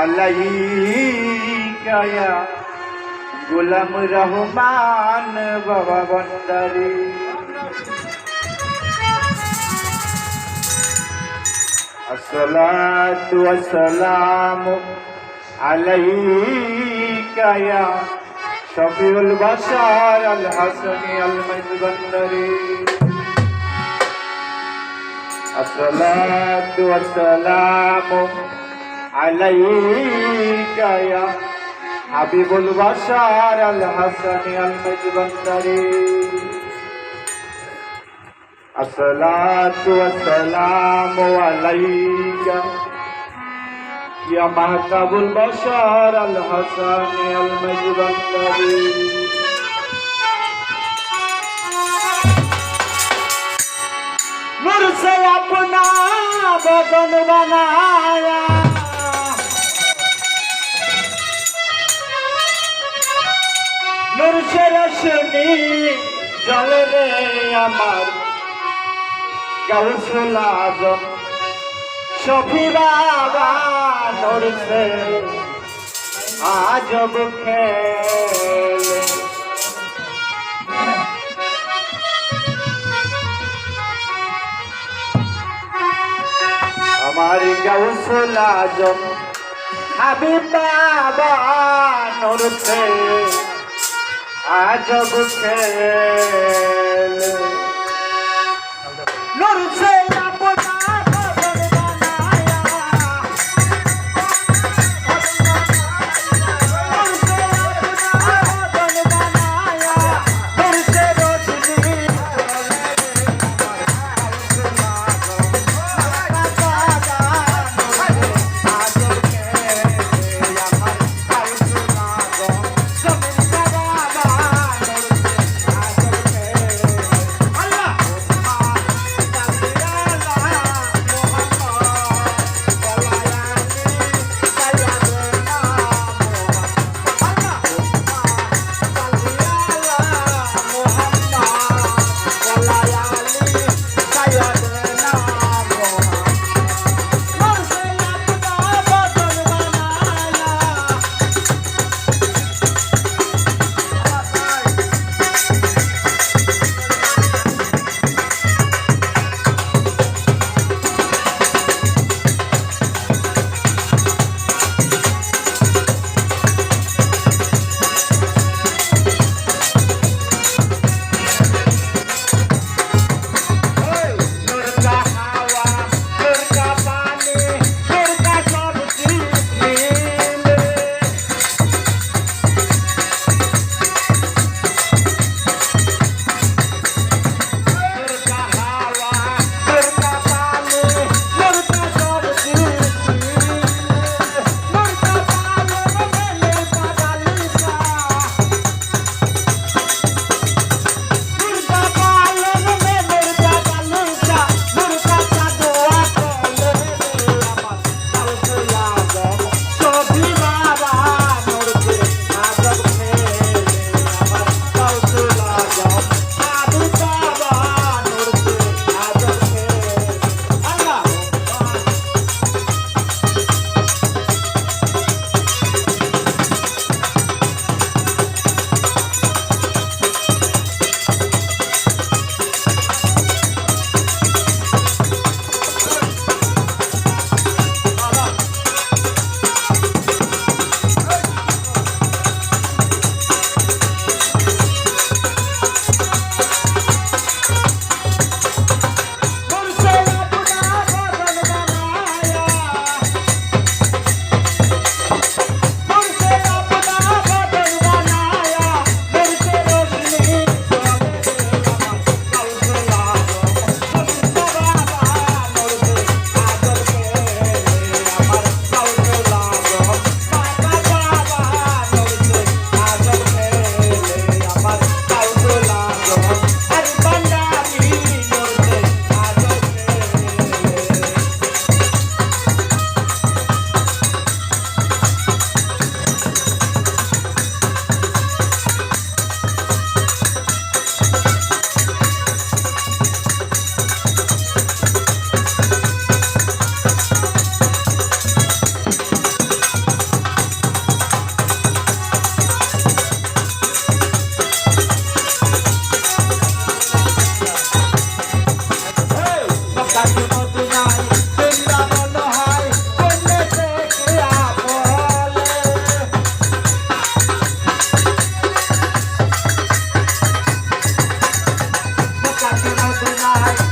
عليك يا غلام রহমান বাবা বন্দারী الصلاة والسلام عليك يا شفيع البشر الحسن المجبندري الصلاة والسلام عليك يا حبيب البشر الحسن المجبندري الصلاة والسلام عليك يا مهتب البشر الحسن المجبندري नूर से अपना बदन बनाया মধুর জল রে আমার। গাউসুল আজম সফিরাবানোর সে আজব খেল আমার গাউসুল আজম বাবা নরসে আজব খেল। tonight.